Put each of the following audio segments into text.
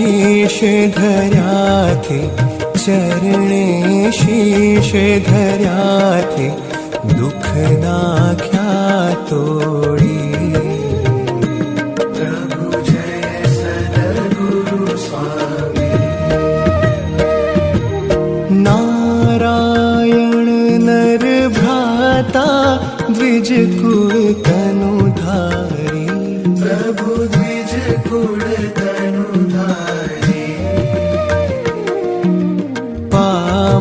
शीश धर्याथे चरणे शीश धर्याथे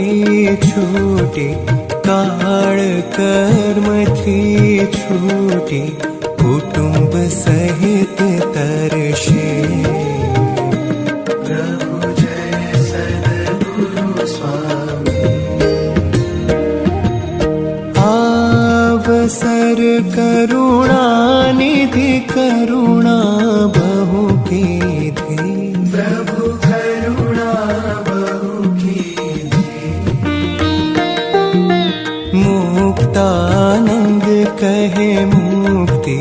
कर्मथी छूटी काळ कर्मथी छूटी कुटुंब सहित तरशे। प्रभु जय सद्गुरु स्वामी। आवसर करुणा निधि करुणा बहु कीधी मुक्तानंद कहे मुक्ति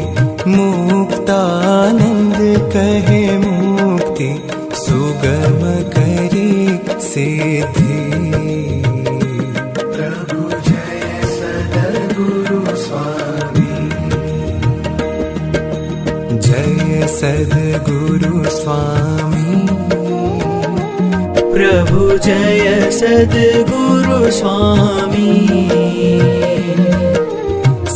मुक्तानंद कहे मुक्ति सुगम करी सिद्धि प्रभु जय सद्गुरु स्वामी। जय सद्गुरु स्वामी। प्रभु जय सद्गुरु स्वामी।